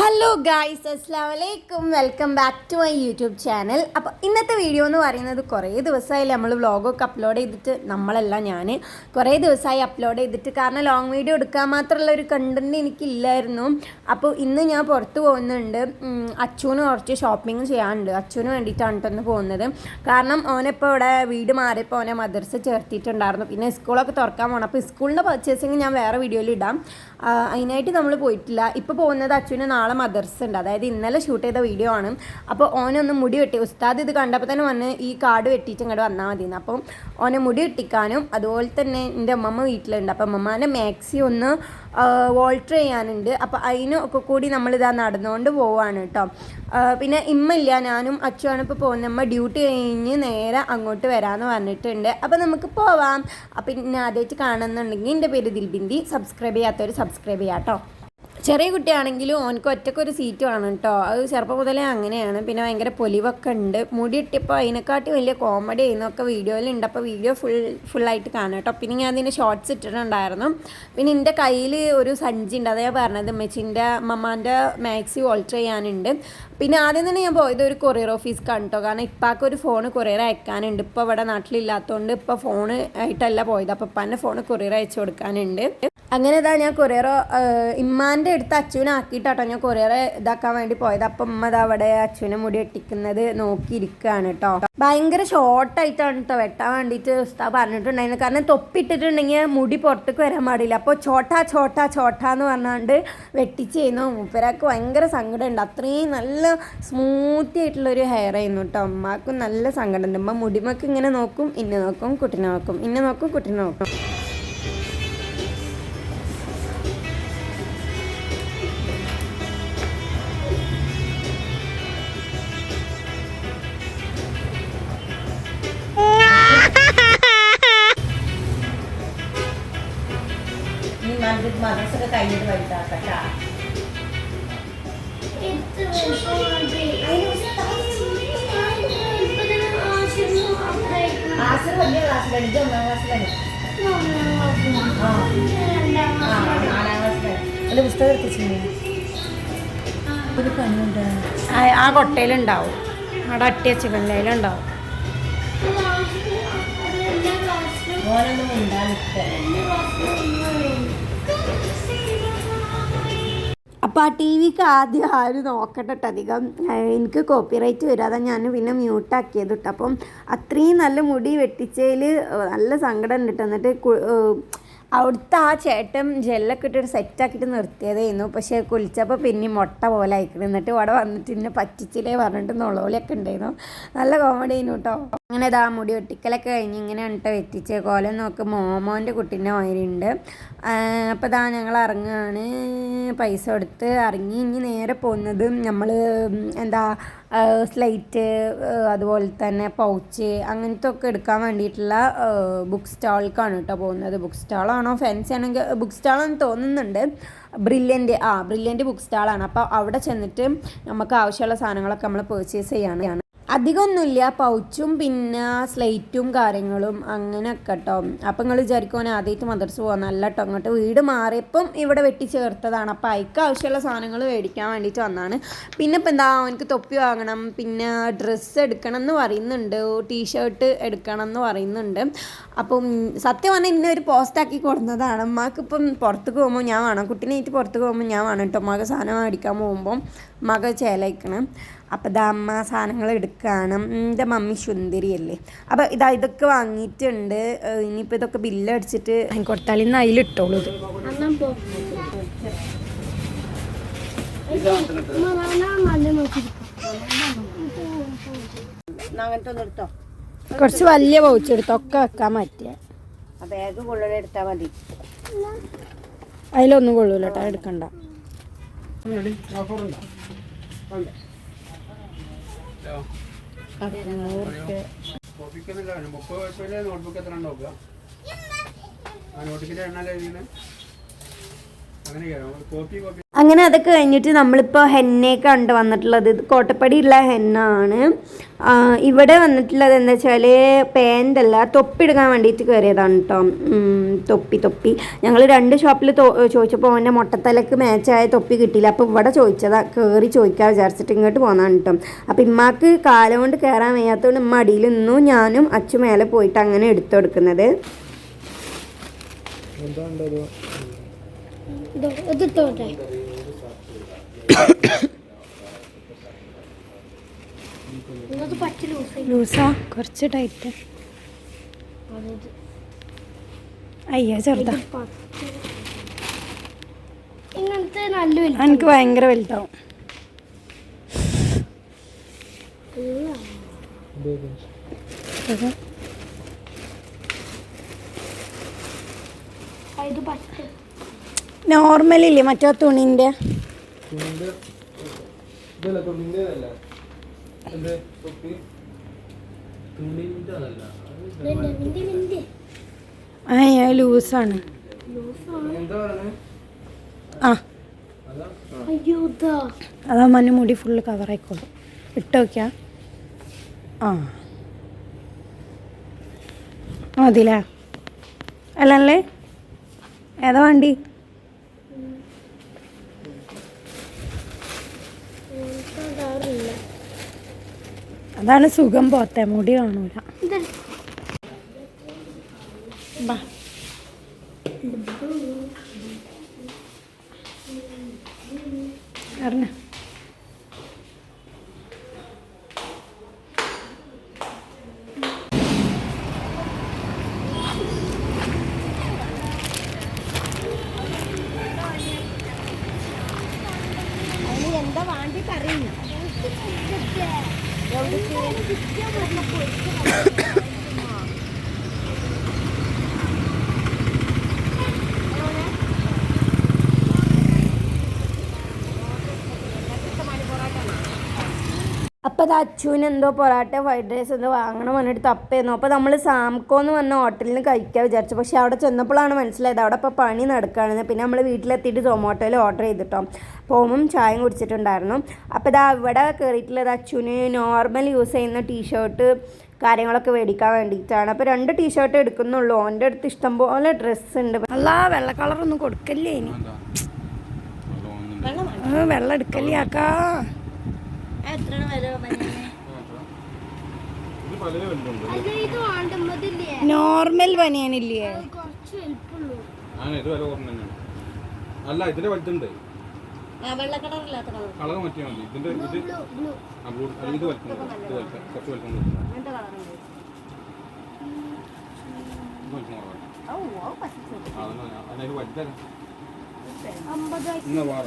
Hello guys അസ്സാം വലൈക്കും welcome back to my YouTube channel അപ്പോൾ ഇന്നത്തെ വീഡിയോ എന്ന് പറയുന്നത് കുറേ ദിവസമായില്ലേ നമ്മൾ വ്ളോഗൊക്കെ അപ്ലോഡ് ചെയ്തിട്ട് നമ്മളല്ല ഞാൻ കുറേ ദിവസമായി അപ്ലോഡ് ചെയ്തിട്ട്. കാരണം ലോങ് വീഡിയോ എടുക്കാൻ മാത്രമുള്ള ഒരു കണ്ടന്റ് എനിക്കില്ലായിരുന്നു. അപ്പോൾ ഇന്ന് ഞാൻ പുറത്ത് പോകുന്നുണ്ട്. അച്ചുവിന് കുറച്ച് ഷോപ്പിംഗ് ചെയ്യാനുണ്ട്. അച്ചുവിന് വേണ്ടിയിട്ടാണ് കേട്ടോ പോകുന്നത്. കാരണം ഓനിപ്പോൾ ഇവിടെ വീട് മാറിയപ്പോൾ ഓനെ മദർസ് ചേർത്തിട്ടുണ്ടായിരുന്നു. പിന്നെ സ്കൂളൊക്കെ തുറക്കാൻ പോകണം അപ്പോൾ സ്കൂളിന്റെ പർച്ചേസിങ് ഞാൻ വേറെ വീഡിയോയിൽ ഇടാം. അതിനായിട്ട് നമ്മൾ പോയിട്ടില്ല. ഇപ്പോൾ പോകുന്നത് അച്ചുവിന് നാളെ മദർസ് ഉണ്ട്. അതായത് ഇന്നലെ ഷൂട്ട് ചെയ്ത വീഡിയോ ആണ്. അപ്പോൾ ഓനൊന്ന് മുടി വെട്ടി. ഉസ്താദ് ഇത് കണ്ടപ്പോൾ തന്നെ വന്ന് ഈ കാർഡ് വെട്ടിയിട്ട് ഇങ്ങോട്ട് വന്നാൽ മതിയെന്ന് അപ്പം ഓനെ മുടി വെട്ടിക്കാനും അതുപോലെ തന്നെ എന്റെ അമ്മമ്മ വീട്ടിലുണ്ട്. അപ്പം അമ്മമാന്റെ മാക്സി ഒന്ന് വോൾട്ടർ ചെയ്യാനുണ്ട്. അപ്പോൾ അതിനൊക്കെ കൂടി നമ്മളിതാ നടന്നുകൊണ്ട് പോവാണ് കേട്ടോ പിന്നെ ഇമ്മയില്ല ഞാനും അച്ഛനാണ് ഇപ്പോൾ പോകുന്നത്. അമ്മ ഡ്യൂട്ടി കഴിഞ്ഞ് നേരെ അങ്ങോട്ട് വരാമെന്ന് പറഞ്ഞിട്ടുണ്ട്. അപ്പോൾ നമുക്ക് പോവാം. അപ്പം പിന്നെ ആദ്യമായിട്ട് കാണുന്നുണ്ടെങ്കിൽ എന്റെ പേര് ദിൽബിന്ദി സബ്സ്ക്രൈബ് ചെയ്യാത്തവർ സബ്സ്ക്രൈബ് ചെയ്യാം കേട്ടോ ചെറിയ കുട്ടിയാണെങ്കിലും ഓനക്ക് ഒറ്റക്കൊരു സീറ്റ് വേണം കേട്ടോ അത് ചെറുപ്പം മുതലേ അങ്ങനെയാണ്. പിന്നെ ഭയങ്കര പൊലിവൊക്കെ ഉണ്ട്. മുടി ഇട്ടിപ്പോൾ അതിനെക്കാട്ടി വലിയ കോമഡി ചെയ്യുന്നൊക്കെ വീഡിയോയിലുണ്ട് അപ്പോൾ വീഡിയോ ഫുൾ ഫുള്ളായിട്ട് കാണാം കേട്ടോ പിന്നെ ഞാൻ അതിന്റെ ഷോർട്സ് ഇട്ടിട്ടുണ്ടായിരുന്നു. പിന്നെ എന്റെ കയ്യിൽ ഒരു സഞ്ചി ഉണ്ട്. അതേ പറഞ്ഞത് മെച്ചിന്റെ മമ്മാന്റെ മാക്സി ഓൾട്ടർ ചെയ്യാനുണ്ട്. പിന്നെ ആദ്യം തന്നെ ഞാൻ പോയത് ഒരു കൊറിയർ ഓഫീസ് കണ്ടോ കാരണം ഇപ്പാക്ക് ഒരു ഫോൺ കൊറിയർ അയക്കാനുണ്ട്. ഇപ്പോൾ ഇവിടെ നാട്ടിലില്ലാത്തതുകൊണ്ട് ഇപ്പോൾ ഫോൺ ആയിട്ടല്ല പോയത്. അപ്പോൾ ഇപ്പാന്റെ ഫോൺ കൊറിയർ അയച്ചു കൊടുക്കാനുണ്ട്. അങ്ങനെ ഇതാ ഞാൻ കൊറിയർ ഇമ്മാന്റെ അടുത്ത് അച്ചുവിനെ ആക്കിയിട്ടാട്ടോ ഞാൻ കൊറിയർ ഇതാക്കാൻ വേണ്ടി പോയത്. അപ്പം ഉമ്മ അവിടെ അച്ഛനെ മുടി വെട്ടിക്കുന്നത് നോക്കിയിരിക്കുകയാണ് കേട്ടോ ഭയങ്കര ഷോർട്ടായിട്ടാണ് കേട്ടോ വെട്ടാൻ വേണ്ടിയിട്ട് ഉസ്താ പറഞ്ഞിട്ടുണ്ടായിരുന്നു. കാരണം തൊപ്പിട്ടിട്ടുണ്ടെങ്കിൽ മുടി പുറത്തേക്ക് വരാൻ പാടില്ല. അപ്പോൾ ചോട്ടാ ചോട്ടാ ചോട്ടാ എന്ന് പറഞ്ഞാണ്ട് വെട്ടിച്ച് ചെയ്യുന്നു. മൂപ്പരാക്ക് ഭയങ്കര സങ്കടമുണ്ട്. അത്രയും നല്ല സ്മൂത്തി ആയിട്ടുള്ളൊരു ഹെയർ ആയിരുന്നു കേട്ടോ അമ്മക്കും നല്ല സങ്കടമുണ്ട്. ഉമ്മ മുടിമക്ക് ഇങ്ങനെ നോക്കും ഇന്നെ നോക്കും കുട്ടിനെ നോക്കും. ഇന്നെ നോക്കും കുട്ടിനെ നോക്കും. നീ മദ്രസ മദ്രസൊക്കെ കഴിഞ്ഞിട്ട് വലുതാക്കട്ടാ. ക്ലാസ്സിൽ വലിയ ക്ലാസ്സിലാണ് ഇത് ഒന്നാം ക്ലാസ്സിലാണ്. ആ നാലാം ക്ലാസ്സിലാണ് അല്ല പുസ്തകം എടുത്തിച്ചില്ലേ ഒരു പണിയുണ്ട്? ആ- ആ കൊട്ടയിലുണ്ടാവും. അവിടെ അട്ടിയ വെച്ചിട്ടുണ്ടാവും മോനൊന്നും ഉണ്ടാ നിൽക്കുക അപ്പോൾ ആ ടി വിക്ക് ആദ്യം ആരും നോക്കട്ടെ അധികം എനിക്ക് കോപ്പിറൈറ്റ് വരും. അതാ ഞാൻ പിന്നെ മ്യൂട്ടാക്കിയത് കേട്ടോ അപ്പം അത്രയും നല്ല മുടി വെട്ടിച്ചതിൽ നല്ല സങ്കടം ഉണ്ട് എന്നിട്ട് അവിടുത്തെ ആ ചേട്ടൻ ജെല്ലൊക്കെ ഇട്ടിട്ട് സെറ്റാക്കിയിട്ട് നിർത്തിയതായിരുന്നു. പക്ഷേ കുളിച്ചപ്പോൾ പിന്നെ മുട്ട പോലെ അയക്കണം എന്നിട്ട് ഇവിടെ വന്നിട്ട് ഇന്നെ പറ്റിച്ചില്ലേ പറഞ്ഞിട്ട് നുളോളിയൊക്കെ ഉണ്ടായിരുന്നു. നല്ല കോമഡി ആയിരുന്നു കേട്ടോ അങ്ങനെ ഇതാ മുടി വെട്ടിക്കലൊക്കെ കഴിഞ്ഞ് ഇങ്ങനെ കേട്ടോ വെറ്റിച്ച്. കോലം നോക്ക് മോമോന്റെ കുട്ടീന്റെ മാതിരിയുണ്ട് അപ്പോൾ ഇതാ ഞങ്ങൾ ഇറങ്ങുകയാണ് പൈസ കൊടുത്ത് ഇറങ്ങി ഇനി നേരെ പോകുന്നത് നമ്മൾ എന്താ സ്ലൈറ്റ് അതുപോലെ തന്നെ പൗച്ച് അങ്ങനത്തെ ഒക്കെ എടുക്കാൻ വേണ്ടിയിട്ടുള്ള ബുക്ക് സ്റ്റാൾക്കാണ് കേട്ടോ പോകുന്നത്. ബുക്ക് സ്റ്റാളാണോ ഫാൻസി ആണെങ്കിൽ ബുക്ക് സ്റ്റാളാണെന്ന് തോന്നുന്നുണ്ട്. ബ്രില്യന്റ് ആ ബ്രില്യന്റ് ബുക്ക് സ്റ്റാളാണ് അപ്പോൾ അവിടെ ചെന്നിട്ട് നമുക്ക് ആവശ്യമുള്ള സാധനങ്ങളൊക്കെ നമ്മൾ പേർച്ചേസ് ചെയ്യാണ്. അധികമൊന്നുമില്ല പൗച്ചും പിന്നെ സ്ലേറ്റും കാര്യങ്ങളും അങ്ങനെയൊക്കെ കേട്ടോ അപ്പം നിങ്ങൾ വിചാരിക്കും ആദ്യമായിട്ട് മദർസ് പോകാൻ നല്ല കേട്ടോ അങ്ങോട്ട് വീട് മാറിയപ്പം ഇവിടെ വെട്ടി ചേർത്തതാണ്. അപ്പം അയക്ക് ആവശ്യമുള്ള സാധനങ്ങൾ മേടിക്കാൻ വേണ്ടിയിട്ട് വന്നതാണ് പിന്നെ ഇപ്പം എന്താ? അവനക്ക് തൊപ്പി വാങ്ങണം. പിന്നെ ഡ്രസ്സ് എടുക്കണം എന്ന് പറയുന്നുണ്ട്. ടീഷർട്ട് എടുക്കണം എന്ന് പറയുന്നുണ്ട്. അപ്പം സത്യം പറഞ്ഞാൽ ഇന്നെ ഒരു പോസ്റ്റാക്കി കൊടുത്തതാണ് അമ്മക്കിപ്പം പുറത്ത് പോകുമ്പോൾ ഞാൻ വേണം. കുട്ടീനായിട്ട് പുറത്തേക്ക് പോകുമ്പോൾ ഞാൻ വേണം കേട്ടോ മക സാധനം മേടിക്കാൻ പോകുമ്പോൾ മക ചേലയിക്കണം. അപ്പോൾ ദാ അമ്മ സാധനങ്ങൾ എടുക്കുകയാണ് എന്റെ മമ്മി സുന്ദരിയല്ലേ. അപ്പോൾ ഇതാ ഇതൊക്കെ വാങ്ങിയിട്ടുണ്ട്. ഇനിയിപ്പോൾ ഇതൊക്കെ ബില്ലടിച്ചിട്ട് കൊടുത്താൽ ഇന്ന് അതിലിട്ടോളൂ ഇത്. എടുത്തോ. കുറച്ച് വലിയ പൗച്ച് എടുത്ത്. ഒക്കെ വെക്കാൻ പറ്റിയ ആ ബാഗ് കൊള്ളുള്ള എടുത്താൽ മതി. അതിലൊന്നും കൊള്ളൂല കേട്ടോ എടുക്കണ്ട. കോപ്പിക്കൊന്നുമില്ല മുപ്പത് വയസ്സിലെ നോട്ട്ബുക്ക് എത്ര നോക്കുക? ആ നോട്ടിക്കിന്റെ എണ്ണ അങ്ങനെയൊക്കെയാണ് കോപ്പി കോപ്പി. അങ്ങനെ അതൊക്കെ കഴിഞ്ഞിട്ട് നമ്മളിപ്പോൾ ഹെന്നയൊക്കെ കണ്ട് വന്നിട്ടുള്ളത്. ഇത് കോട്ടപ്പടിയുള്ള ഹെന്ന ആണ് ഇവിടെ വന്നിട്ടുള്ളത് എന്താ വെച്ചാൽ പാന്റ് അല്ല തൊപ്പി എടുക്കാൻ വേണ്ടിയിട്ട് കയറിയതാണ് കേട്ടോ തൊപ്പി തൊപ്പി. ഞങ്ങൾ രണ്ട് ഷോപ്പിൽ ചോദിച്ചപ്പോൾ അവന്റെ മുട്ടത്തലക്ക് മാച്ചായ തൊപ്പി കിട്ടിയില്ല. അപ്പോൾ ഇവിടെ ചോദിച്ചതാ കയറി ചോദിക്കാൻ വിചാരിച്ചിട്ട് ഇങ്ങോട്ട് പോകുന്നതാണ് കേട്ടോ അപ്പോൾ ഇമ്മാക്ക് കാലം കൊണ്ട് കയറാൻ വയ്യാത്തതുകൊണ്ട് ഇമ്മ അടിയിൽ നിന്നു. ഞാനും അച്ചു മേലെ പോയിട്ട് അങ്ങനെ എടുത്തു കൊടുക്കുന്നത്. ഇത് ഇത് പച്ച ലൂസ് കുറച്ച് ടൈറ്റ് അയ്യോ ചെറുതാ. ഇങ്ങനത്തെ നല്ല വലുപ്പം എനിക്ക് ഭയങ്കര വലുതാവും. നോർമലില്ലേ മറ്റോ തുണിന്റെ ഇതല്ല എന്ത്? തൊപ്പി? തുണിന്റെ അതല്ല ലൂസാണ്. ആ. അതാ. മഞ്ഞ മുടി ഫുള്ള് കവറായിക്കോളും ഇട്ട് നോക്കിയാ? ആ മതിലേ? അല്ലല്ലേ? ഏതാ വണ്ടി? അതാണ് സുഖം പോത്തെ മുടി കാണൂല. അറിഞ്ഞ എന്താ വാണ്ടി പറയുന്നു അപ്പോൾ അത് അച്ചുവിന് എന്തോ പൊറാട്ട ഫ്രൈഡ് റൈസ് എന്തോ വാങ്ങണം പറഞ്ഞിട്ട് തപ്പേന്നു. അപ്പോൾ നമ്മൾ സാംകോ എന്ന് പറഞ്ഞ ഹോട്ടലിൽ നിന്ന് കഴിക്കാൻ വിചാരിച്ചു. പക്ഷേ അവിടെ ചെന്നപ്പോഴാണ് മനസ്സിലായത് അവിടെ ഇപ്പോൾ പണി നടക്കുകയാണെന്ന് പിന്നെ നമ്മൾ വീട്ടിലെത്തിയിട്ട് സൊമാറ്റോയിൽ ഓർഡർ ചെയ്തിട്ടോ. പോകുമ്പം ചായയും കുടിച്ചിട്ടുണ്ടായിരുന്നു. അപ്പോൾ ഇതാ ഇവിടെ കയറിയിട്ടുള്ളത് അച്ചുവിന് നോർമൽ യൂസ് ചെയ്യുന്ന ടീഷർട്ട് കാര്യങ്ങളൊക്കെ മേടിക്കാൻ വേണ്ടിയിട്ടാണ്. അപ്പോൾ രണ്ട് ടീഷർട്ട് എടുക്കുന്നുള്ളൂ. ഓന്റെ അടുത്ത് ഇഷ്ടംപോലെ ഡ്രസ്സ് ഉണ്ട്. അല്ല വെള്ള കളറൊന്നും കൊടുക്കല്ലേ ഇനി? ആ, വെള്ളം എടുക്കല്ലേ ആക്കാ? എത്ര നോർമൽ ബനിയനില്ലേ? അല്ല ഇതിന്റെ വലുതുണ്ട്. ആ വെള്ള കളറില്ലാത്ത കളർ. മതി. ഇതിന്റെ ഇത് ഇത് വലിപ്പം വലിപ്പം കുറച്ച് വലിപ്പം അതിന് വലുതല്ല. വാറ.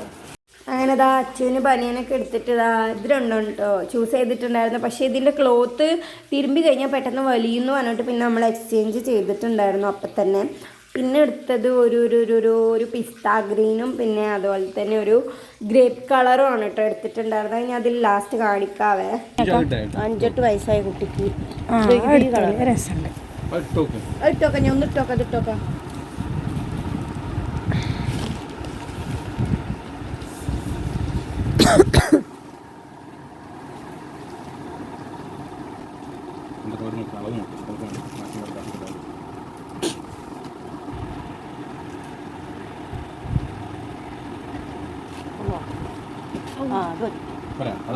അങ്ങനെ ഇതാ അച്ഛന് ബനിയനൊക്കെ എടുത്തിട്ട് ഇതാ ഇത് രണ്ടും കേട്ടോ ചൂസ് ചെയ്തിട്ടുണ്ടായിരുന്നു. പക്ഷേ ഇതിന്റെ ക്ലോത്ത് തിരുമ്പി കഴിഞ്ഞാൽ പെട്ടെന്ന് വലിയെന്ന് പറഞ്ഞിട്ട് പിന്നെ നമ്മൾ എക്സ്ചേഞ്ച് ചെയ്തിട്ടുണ്ടായിരുന്നു അപ്പം തന്നെ. പിന്നെ എടുത്തത് ഒരു ഒരു ഒരു ഒരു ഒരു പിസ്ത ഗ്രീനും പിന്നെ അതുപോലെ തന്നെ ഒരു ഗ്രേപ്പ് കളറും ആണ് കേട്ടോ എടുത്തിട്ടുണ്ടായിരുന്നത്. ഇനി അതിൽ ലാസ്റ്റ് കാണിക്കാവേ. അഞ്ചെട്ട് വയസ്സായ കുട്ടിക്ക്. ഇട്ടോക്കെ ഞാൻ ഒന്ന് ഇട്ടോക്കാം അത് ഇട്ടോക്ക എന്തൊക്കെ ഒരു നോക്കാം അളവ് നോക്കും നമുക്ക് മാറ്റി കൊടുക്കാം ആ അത് മതി. പറയാം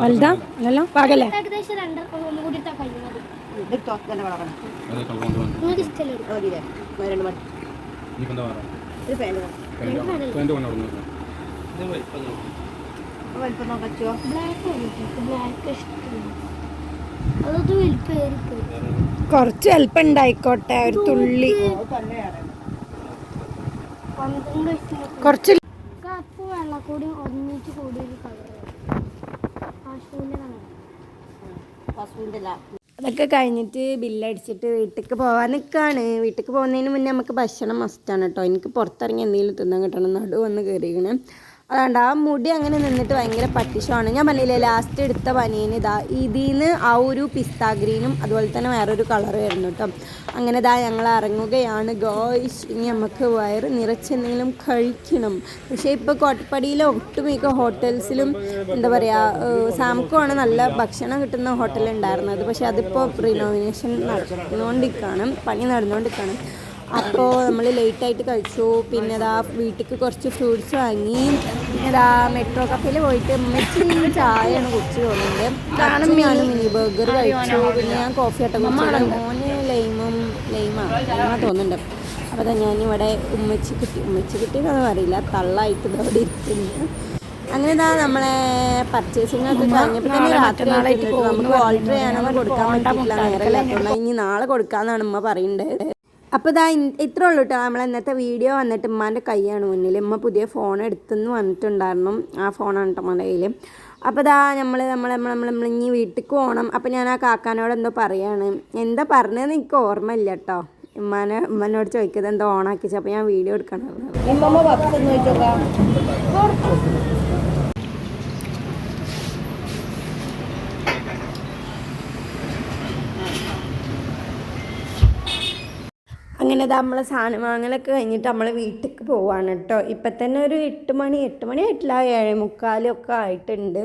വലുതാ? അല്ലല്ലോ പകലേ ഏകദേശം രണ്ടര ഒന്നും കൂടി കഴിയുന്നത്. ഇത് ഇട്ടോ നല്ല കളറാണ് അത് കളർ കൊണ്ട് വന്നു. നിങ്ങൾക്ക് ഇഷ്ടമല്ലേ രണ്ട് പറയാ ഒരു പാന്റ് എന്റെ കൊണ്ട് അവിടെ നോക്കാം ഇത് വലിപ്പം നോക്കും വലിപ്പം നോക്കച്ചോ ബ്ലാക്ക് ബ്ലാക്ക് ഇഷ്ടമില്ല അതൊക്കെ വലുപ്പമായിരിക്കും. കുറച്ച് എളുപ്പം ഉണ്ടായിക്കോട്ടെ ഒരു തുള്ളി കുറച്ച് കപ്പ് വെള്ളക്കൂടി ഒന്നിച്ച് കൂടി ഒരു കളർ ആശുവിന്റെ കളർ പശുവിന്റെ അതൊക്കെ കഴിഞ്ഞിട്ട് ബില്ലടിച്ചിട്ട് വീട്ടിലേക്ക് പോകാൻ നിൽക്കുകയാണ് വീട്ടിലേക്ക് പോകുന്നതിന് മുന്നേ നമുക്ക് ഭക്ഷണം മസ്റ്റാണ് കേട്ടോ. എനിക്ക് പുറത്തിറങ്ങി എന്തെങ്കിലും തിന്നാൻ കിട്ടണം. നടു വന്ന് കയറിയിരിക്കണേ അതുകൊണ്ട് ആ മുടി അങ്ങനെ നിന്നിട്ട് ഭയങ്കര പട്ടിഷമാണ്. ഞാൻ പറഞ്ഞില്ലേ ലാസ്റ്റ് എടുത്ത പനീന് ഇതാ ഇതിൽ നിന്ന് ആ ഒരു പിസ്ത ഗ്രീനും അതുപോലെ തന്നെ വേറൊരു കളർ വരുന്നു കേട്ടോ അങ്ങനെ ഇതാ ഞങ്ങൾ ഇറങ്ങുകയാണ്. ഗോയ്സ് ഇനി നമുക്ക് വയറ് നിറച്ചെന്തെങ്കിലും കഴിക്കണം. പക്ഷേ ഇപ്പോൾ കോട്ടപ്പടിയിലെ ഒട്ടുമിക്ക ഹോട്ടൽസിലും എന്താ പറയുക സാമക്കുമാണ് നല്ല ഭക്ഷണം കിട്ടുന്ന ഹോട്ടൽ ഉണ്ടായിരുന്നത് പക്ഷേ അതിപ്പോൾ റിനോവിനേഷൻ നടന്നുകൊണ്ടിരിക്കുകയാണ് പണി നടന്നുകൊണ്ടിരിക്കുകയാണ്. അപ്പോൾ നമ്മൾ ലേറ്റായിട്ട് കഴിച്ചു. പിന്നെ ഇതാ വീട്ടിലേക്ക് കുറച്ച് ഫ്രൂട്ട്സ് വാങ്ങി. പിന്നെ ഇതാ മെട്രോ കഫേയിൽ പോയിട്ട് ഉമ്മച്ചി ചായയാണ് കുടിച്ച് തോന്നുന്നത് കാരണം ഞാൻ മിനി ബർഗർ കഴിച്ചു. പിന്നെ ഞാൻ കോഫി ആട്ട കുടിച്ചത് മോന് ലൈമും ലൈമാണ് ലൈമാ തോന്നുന്നുണ്ട്. അപ്പോൾ അതാ ഞാനിവിടെ ഉമ്മച്ചി കുട്ടി ഉമ്മച്ചി കുട്ടി എന്നൊന്നും അറിയില്ല. തള്ളായിട്ട് അവിടെ ഇരിക്കുന്നു. അങ്ങനെ ഇതാ നമ്മളെ പർച്ചേസിംഗ് ഒക്കെ കഴിഞ്ഞപ്പോൾ തന്നെ രാത്രി. നമുക്ക് ഓൾട്ടർ ചെയ്യാനൊന്നും കൊടുക്കാൻ പറ്റില്ല നേരമില്ലാത്തതുകൊണ്ട് ഇനി നാളെ കൊടുക്കാമെന്നാണ് ഉമ്മ പറയുന്നത്. അപ്പോൾ ഇതാ ഇത്രേ ഉള്ളൂ കേട്ടോ നമ്മൾ ഇന്നത്തെ വീഡിയോ വന്നിട്ട് ഉമ്മാന്റെ കൈയാണ് മുന്നിൽ. ഉമ്മ പുതിയ ഫോൺ എടുത്തെന്ന് വന്നിട്ടുണ്ടായിരുന്നു. ആ ഫോണാണ് കേട്ടോ ഉമ്മയുടെ കയ്യിൽ അപ്പോൾ ഇതാ നമ്മൾ നമ്മൾ നമ്മൾ നമ്മൾ നമ്മൾ ഇനി വീട്ടിലേക്ക് പോകണം അപ്പോൾ ഞാൻ ആ കാക്കാനോട് എന്തോ പറയാണ്. എന്താ പറഞ്ഞതെന്ന് എനിക്ക് ഓർമ്മയില്ല കേട്ടോ ഉമ്മാനെ ഉമ്മനോട് ചോദിക്കുന്നത് എന്തോ ഓണാക്കിച്ചു അപ്പോൾ ഞാൻ വീഡിയോ എടുക്കണം പറഞ്ഞത് ഇമ്മമ്മ പപ്സ് എന്ന് വെച്ചോക്കാം അങ്ങനെ നമ്മൾ നമ്മളെ സാധനം വാങ്ങലൊക്കെ കഴിഞ്ഞിട്ട് നമ്മൾ വീട്ടിലേക്ക് പോവാണ് കേട്ടോ ഇപ്പം തന്നെ ഒരു എട്ട് മണി എട്ട് മണി ആയിട്ടില്ല ഏഴ് മുക്കാലും ഒക്കെ ആയിട്ടുണ്ട്.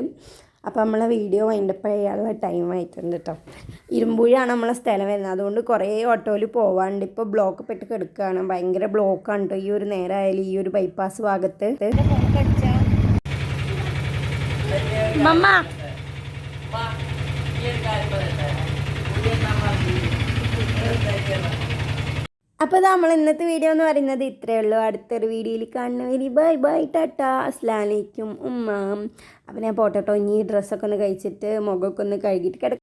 അപ്പോൾ നമ്മളെ വീഡിയോ വൈൻഡപ്പ് ചെയ്യാനുള്ള ടൈം ആയിട്ടുണ്ട് കേട്ടോ ഇരുമ്പുഴയാണ് നമ്മളെ സ്ഥലം വരുന്നത്. അതുകൊണ്ട് കുറേ ഓട്ടോയിൽ പോവാണ്ട്. ഇപ്പോൾ ബ്ലോക്ക് പെട്ട് കിടക്കുകയാണ് ഭയങ്കര ബ്ലോക്കാണ് കേട്ടോ ഈ ഒരു നേരമായാലും ഈ ഒരു ബൈപ്പാസ് ഭാഗത്ത്. മമ്മ. അപ്പോൾ ഇത് നമ്മൾ ഇന്നത്തെ വീഡിയോ എന്ന് പറയുന്നത് ഇത്രയേ ഉള്ളൂ. അടുത്തൊരു വീഡിയോയിൽ കാണുന്നവരി ബൈ ബൈ ടാറ്റ. അസ്ലാലേക്കും ഉമ്മ. അപ്പം ഞാൻ പോട്ടോട്ടോ. ഇനി ഡ്രസ്സൊക്കെ ഒന്ന് കഴിച്ചിട്ട് മുഖമൊക്കെ ഒന്ന് കഴുകിയിട്ട് കിടക്കാം